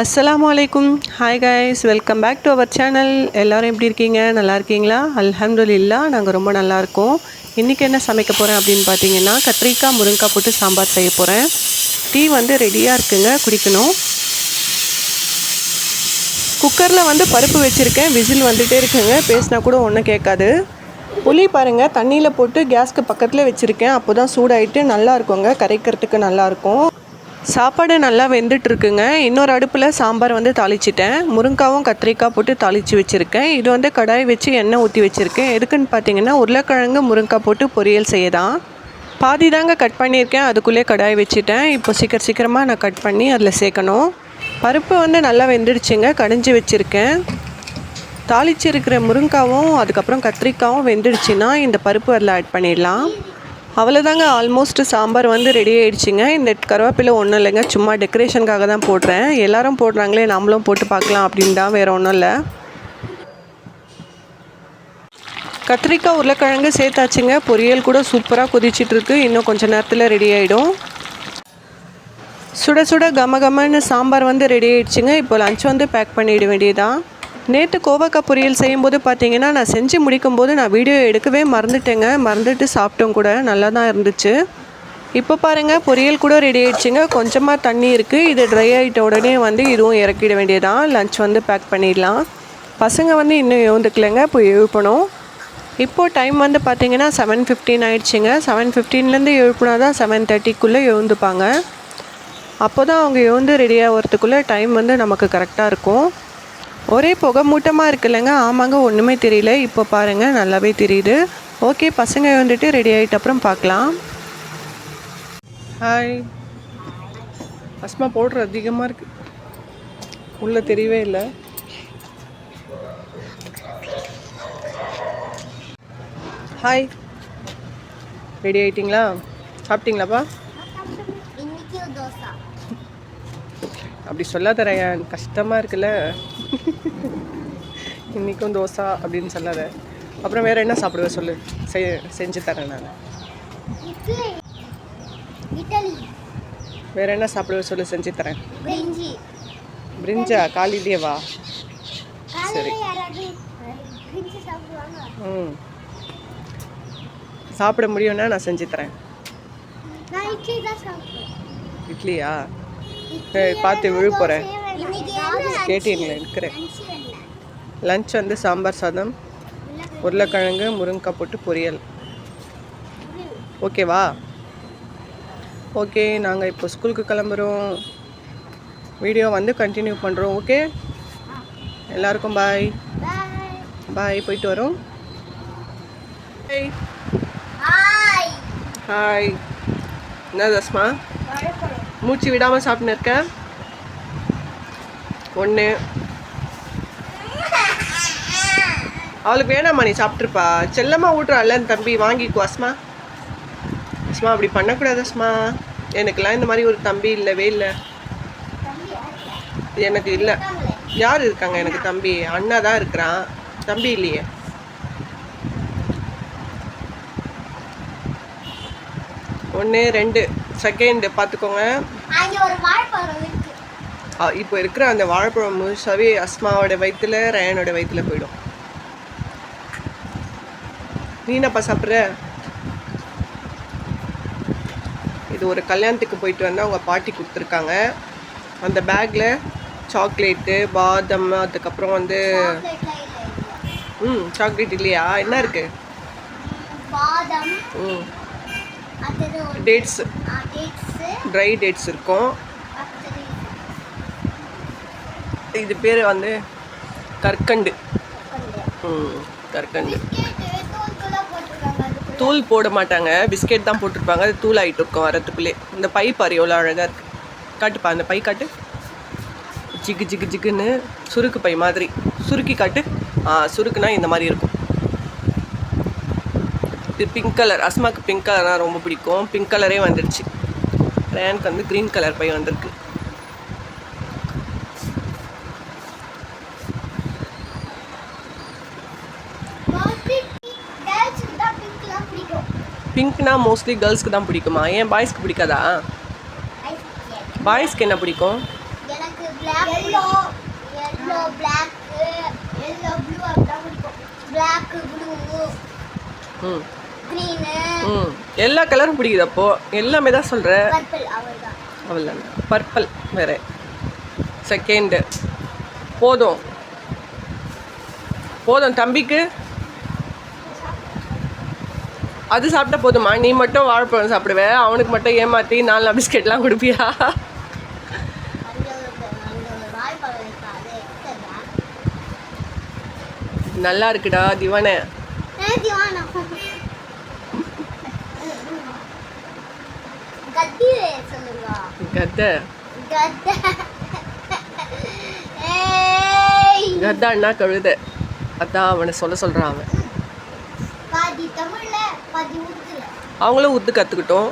அஸ்லாம் வலைக்கும் hi guys welcome back to our channel எல்லோரும் எப்படி இருக்கீங்க? நல்லா இருக்கீங்களா? அல்ஹம்துலில்லா நாங்கள் ரொம்ப நல்லாயிருக்கோம் இன்றைக்கி என்ன சமைக்க போகிறேன் அப்படின்னு பார்த்தீங்கன்னா கத்திரிக்காய் முருங்கைக்காய் போட்டு சாம்பார் செய்ய போகிறேன் டீ வந்து ரெடியாக இருக்குங்க. குடிக்கணும். குக்கரில் வந்து பருப்பு வச்சுருக்கேன். விசில் வந்துகிட்டே இருக்குங்க. பேசினா கூட ஒன்றும் கேட்காது. புளி பாருங்கள் தண்ணியில் போட்டு கேஸ்க்கு பக்கத்தில் வச்சுருக்கேன். அப்போ தான் சூடாயிட்டு நல்லா இருக்குங்க. கரைக்கிறதுக்கு நல்லாயிருக்கும் சாப்பாடு நல்லா வெந்துட்டுருக்குங்க. இன்னொரு அடுப்பில் சாம்பார் வந்து தாளிச்சிட்டேன். முருங்காவும் கத்திரிக்காய் போட்டு தாளித்து வச்சுருக்கேன். இது வந்து கடாய் வச்சு எண்ணெய் ஊற்றி வச்சுருக்கேன். எதுக்குன்னு பார்த்தீங்கன்னா உருளைக்கிழங்கு முருங்காய் போட்டு பொரியல் செய்ய தான் பாதி தாங்க கட் பண்ணியிருக்கேன். அதுக்குள்ளே கடாய் வச்சுட்டேன். இப்போ சீக்கிரம் சீக்கிரமாக நான் கட் பண்ணி அதில் சேர்க்கணும். பருப்பு வந்து நல்லா வெந்துடுச்சுங்க. கடைஞ்சி வச்சுருக்கேன். தாளிச்சிருக்கிற முருங்காவும் அதுக்கப்புறம் கத்திரிக்காவும் வெந்துடுச்சுன்னா இந்த பருப்பு அதில் ஆட் பண்ணிடலாம். அவ்வளோதாங்க ஆல்மோஸ்ட் சாம்பார் வந்து ரெடி ஆகிடுச்சிங்க இந்த கருவேப்பிலை ஒன்றும் இல்லைங்க. சும்மா டெக்கரேஷனுக்காக தான் போடுறேன். எல்லாரும் போடுறாங்களே நம்மளும் போட்டு பார்க்கலாம் அப்படின்னு தான் வேறு ஒன்றும் இல்லை. கத்திரிக்காய் உருளைக்கிழங்கு சேர்த்தாச்சுங்க. பொரியல் கூட சூப்பராக கொதிச்சிட்ருக்கு இன்னும் கொஞ்சம் நேரத்தில் ரெடி ஆகிடும் சுட சுட கம கமன்னு சாம்பார் வந்து ரெடி ஆகிடுச்சிங்க இப்போ லஞ்ச் வந்து பேக் பண்ணிட வேண்டியதான் நேற்று கோவக்காய் பொரியல் செய்யும்போது பார்த்தீங்கன்னா நான் செஞ்சு முடிக்கும்போது நான் வீடியோ எடுக்கவே மறந்துட்டேங்க. மறந்துட்டு சாப்பிட்டோம் கூட. நல்லா தான் இருந்துச்சு. இப்போ பாருங்கள் பொரியல் கூட ரெடி ஆயிடுச்சுங்க. கொஞ்சமாக தண்ணி இருக்குது இது ட்ரை ஆகிட்ட உடனே வந்து இதுவும் இறக்கிட வேண்டியதான் லஞ்ச் வந்து பேக் பண்ணிடலாம். பசங்க வந்து இன்னும் எழுந்துக்கலைங்க. இப்போ எழுப்பணும். இப்போது டைம் வந்து பார்த்தீங்கன்னா செவன் ஃபிஃப்டீன் ஆயிடுச்சுங்க. செவன் ஃபிஃப்டீன்லேருந்து எழுப்புனா தான் செவன் தேர்ட்டிக்குள்ளே எழுந்துப்பாங்க. அப்போ தான் அவங்க எழுந்து ரெடி ஆகிறதுக்குள்ளே டைம் வந்து நமக்கு கரெக்டாக இருக்கும். ஒரே புகை மூட்டமாக இருக்குல்லங்க. ஆமாங்க ஒன்றுமே தெரியல. இப்போ பாருங்கள் நல்லாவே தெரியுது. ஓகே பசங்க வந்துட்டு ரெடி ஆகிட்ட அப்புறம் பார்க்கலாம். ஹாய் அஸ்மா பவுட்ரு அதிகமாக இருக்கு. உள்ளே தெரியவே இல்லை. ஹாய் ரெடி ஆகிட்டிங்களா சாப்பிட்டீங்களாப்பா இன்னைக்கு தோசை அப்படி சொல்லாத ரயான் கஷ்டமாக இருக்குல்ல. இன்றைக்கும் தோசை அப்படின்னு சொல்லாத. அப்புறம் வேறு என்ன சாப்பிடுவ சொல்லு? செய் செஞ்சு தரேன் நான். வேறு என்ன சாப்பிடுவ சொல்லு? செஞ்சு தரேன். பிரிஞ்சி. பிரிஞ்சா? காலையிலேயே வா. காலையில யாராவது பிரிஞ்சி சாப்பிடுவாங்க. ம். சாப்பிட முடியும்னா நான் செஞ்சு தரேன். சாப்பிடுவேன். இட்லியா? பார்த்து விழு போகிறேன் இன்னைக்கு கேட்டீங்களே இருக்கிறேன். லஞ்ச் வந்து சாம்பார் சாதம் உருளைக்கிழங்கு. முருங்கைக்காய் போட்டு பொரியல். ஓகேவா ஓகே நாங்கள் இப்போ ஸ்கூலுக்கு கிளம்புறோம். வீடியோ வந்து கண்டினியூ பண்ணுறோம் ஓகே எல்லாருக்கும் பாய் பாய் பாய் போயிட்டு வரோம். ஹாய் ஹாய் என்ன தஸ்மா மூச்சு விடாமல் சாப்பிட்டுன்னு இருக்கேன். ஒன்று அவளுக்கு வேணாம்மா நீ சாப்பிட்ருப்பா செல்லமாக ஊட்டுறாள்ல என் தம்பி வாங்கிக்குவா அஸ்மா. அஸ்மா அப்படி பண்ணக்கூடாது அஸ்மா. எனக்குலாம் இந்த மாதிரி ஒரு தம்பி இல்லவே இல்லை. எனக்கு இல்லை. யார் இருக்காங்க? எனக்கு தம்பி. அண்ணா தான் இருக்கிறான். தம்பி இல்லையே. ஒன்று ரெண்டு. செகண்டு பார்த்துக்கோங்க. இப்போ இருக்கிற அந்த வாழைப்பழம் முழுசாவே அஸ்மாவோட வயிற்றுல ரயனோட வயிற்றுல போயிடும். நீ என்னப்பா சாப்பிட்ற? இது ஒரு கல்யாணத்துக்கு போயிட்டு வந்து அவங்க பாட்டி கொடுத்துருக்காங்க. அந்த பேக்கில் சாக்லேட்டு பாதம் அதுக்கப்புறம் வந்து ம் சாக்லேட் இல்லையா? என்ன இருக்கு? பாதம். ம். டேட்ஸ் ட்ரை டேட்ஸ் இருக்கும். இது பேர் வந்து கற்கண்டு. கற்கண்டு. தூள் போட மாட்டாங்க. பிஸ்கெட் தான் போட்டிருப்பாங்க. அது தூள் ஆகிட்டு இருக்கும் வரத்துக்குள்ளே. இந்த பை பாரு எவ்வளோ அழகாக இருக்கு. காட்டுப்பா அந்த பை காட்டு. ஜிகு ஜிகு ஜிகுன்னு சுருக்கு பை மாதிரி. சுருக்கி காட்டு. சுருக்குனா இந்த மாதிரி இருக்கும். இது பிங்க் கலர் அஸ்மாக்கு பிங்க் கலர்னா ரொம்ப பிடிக்கும். பிங்க் கலரே வந்துடுச்சு ரேனுக்கு வந்து க்ரீன் கலர் பை வந்திருக்கு. பிங்க்னா மோஸ்ட்லி கேர்ள்ஸ்க்கு தான் பிடிக்குமா. ஏன் பாய்ஸ்க்கு பிடிக்காதா? பாய்ஸ்க்கு என்ன பிடிக்கும்? ம். ம் எல்லா கலரும் பிடிக்குது அப்போ எல்லாமே தான் சொல்கிற அவ்வளோ பர்பிள் வேறு செகண்டு போதும் போதும் தம்பிக்கு அது சாப்பிட்டா போதுமா நீ மட்டும் வாழைப்பழம் சாப்பிடுவ அவனுக்கு மட்டும் ஏமாற்றி நாலு பிஸ்கெட்லாம் கொடுப்பியா நல்லா இருக்குடா திவானே கத்தி சொல்லுங்க கத்தை. கத்த. ஏய். கத்தான்னா கழுத. அதான் அவனை சொல்ல சொல்கிறான் அவன். அவங்களும் உத்து கற்றுக்கிட்டோம்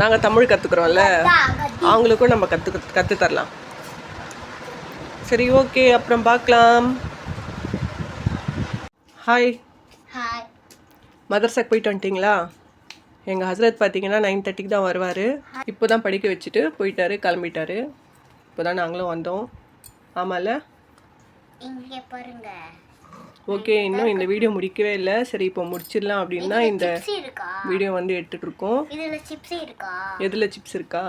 நாங்கள் தமிழ் கற்றுக்குறோம்ல அவங்களுக்கும் நம்ம கற்று கற்று தரலாம். சரி ஓகே அப்புறம் பார்க்கலாம். ஹாய் ஹாய் மதர்சாக்கு போயிட்டு வந்துட்டிங்களா? எங்கள் ஹஸ்ரத் பார்த்தீங்கன்னா நைன் தேர்ட்டிக்கு தான் வருவார். இப்போ தான் படிக்க வச்சுட்டு போயிட்டாரு கிளம்பிட்டாரு. இப்போ தான் நாங்களும் வந்தோம். ஆமாம்ல ஓகே இன்னும் இந்த வீடியோ முடிக்கவே இல்லை. சரி இப்போ முடிச்சிடலாம் அப்படின்னா இந்த வீடியோ வந்து இருக்கா? எதில் சிப்ஸ் இருக்கா?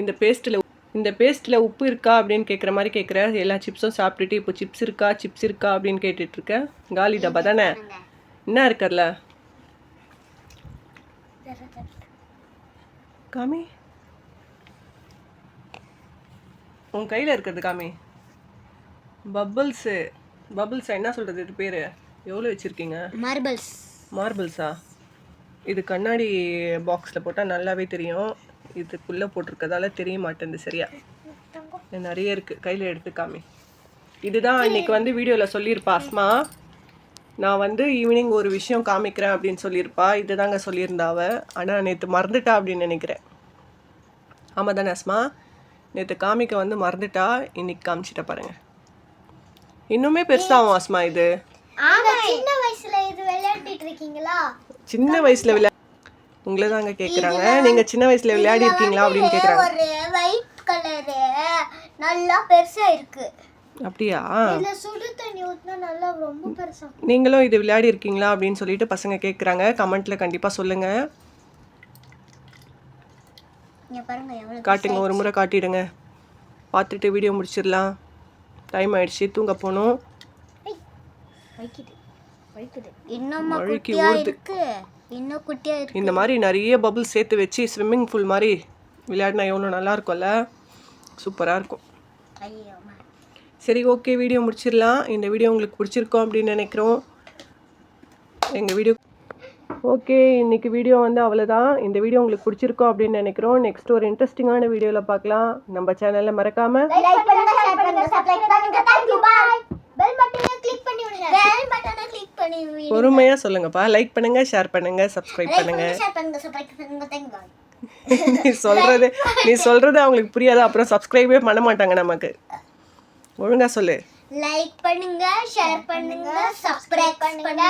இந்த பேஸ்ட்டில் இந்த பேஸ்ட்டில் உப்பு இருக்கா அப்படின்னு கேட்குற மாதிரி கேட்குற எல்லா சிப்ஸும் சாப்பிட்டுட்டு இப்போ சிப்ஸ் இருக்கா சிப்ஸ் இருக்கா அப்படின்னு கேட்டுட்டு இருக்க. காலி டப்பா தானே? என்ன இருக்கறல காமி. உன் கையில் இருக்கிறது காமி. பப்பிள்ஸு. பப்பிள்ஸா என்ன சொல்கிறது இது பேர்? எவ்வளோ வச்சுருக்கீங்க? மார்பிள்ஸ். மார்பிள்ஸா? இது கண்ணாடி பாக்ஸில் போட்டால் நல்லாவே தெரியும். இதுக்குள்ளே போட்டிருக்கதால தெரிய மாட்டேங்குது சரியா? நிறைய இருக்குது கையில் எடுத்து காமி. இதுதான் இன்னைக்கு வந்து வீடியோவில் சொல்லியிருப்பா அஸ்மா. நான் வந்து ஈவினிங் ஒரு விஷயம் காமிக்கிறேன் அப்படின்னு சொல்லியிருப்பா. இதுதாங்க சொல்லியிருந்தா அவ. ஆனால் நேற்று மறந்துட்டா அப்படின்னு நினைக்கிறேன். ஆமாம் தானே அஸ்மா? நேற்று காமிக்க வந்து மறந்துட்டா இன்னைக்கு காமிச்சிட்ட பாருங்க. இன்னுமே பெருசாகும் அஸ்மா இது. சின்ன வயசுல இது விளையாடிட்டு இருக்கீங்களா? சின்ன வயசுல விளையா உங்களை தாங்க கேட்குறாங்க நீங்கள் சின்ன வயசுல விளையாடி இருக்கீங்களா அப்படின்னு ஒயிட் கலரு நல்லா பெருசா இருக்கு. அப்படியா? இதுல சுடு தண்ணி ஊத்தினா நல்லா ரொம்ப பெருசா நீங்களும் இது விளையாடி இருக்கீங்களா அப்படின்னு சொல்லிட்டு பசங்க கேட்குறாங்க கமெண்ட்ல கண்டிப்பாக சொல்லுங்க. இங்க பாருங்க எவ்வளவு காட்டுங்க ஒரு முறை காட்டிடுங்க. பார்த்துட்டு வீடியோ முடிச்சிடலாம். டைம் ஆயிடுச்சு தூங்க போகணும். இந்த மாதிரி நிறைய பபுள் சேர்த்து வச்சு ஸ்விம்மிங் பூல் மாதிரி விளையாடினா எவ்வளோ நல்லா இருக்கும்ல? சூப்பராக இருக்கும். சரி ஓகே வீடியோ முடிச்சிடலாம். இந்த வீடியோ உங்களுக்கு பிடிச்சிருக்கோம் அப்படின்னு நினைக்கிறோம். எங்கள் வீடியோ ஓகே இன்றைக்கி வீடியோ வந்து அவ்வளோதான் இந்த வீடியோ உங்களுக்கு பிடிச்சிருக்கோம் அப்படின்னு நினைக்கிறோம். நெக்ஸ்ட் ஒரு இன்ட்ரெஸ்டிங்கான வீடியோவில் பார்க்கலாம். நம்ம சேனலில் மறக்காமல் பொறுமையாக சொல்லுங்கப்பா. லைக் பண்ணுங்க ஷேர் பண்ணுங்க சப்ஸ்கிரைப் பண்ணுங்க. சொல்றது நீ சொல்றது அவங்களுக்கு புரியாது. அப்புறம் சப்ஸ்கிரைபே பண்ண மாட்டாங்க நமக்கு. ஒழுங்கா சொல்லு. லைக் பண்ணுங்க ஷேர் பண்ணுங்க சப்ஸ்கிரைப் பண்ணுங்க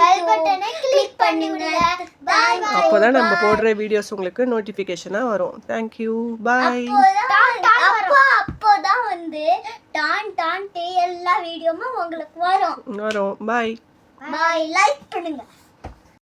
பெல் பட்டனை கிளிக் பண்ணி விடுங்க பாய் அப்போ தான் நம்ம போடுற வீடியோஸ் உங்களுக்கு நோட்டிஃபிகேஷனாக வரும். தேங்க்யூ பாய் அப்போ அப்போதான் வந்து டான் டான் எல்லா வீடியோவும் உங்களுக்கு வரும். வரும். பாய் பாய் லைக் பண்ணுங்க.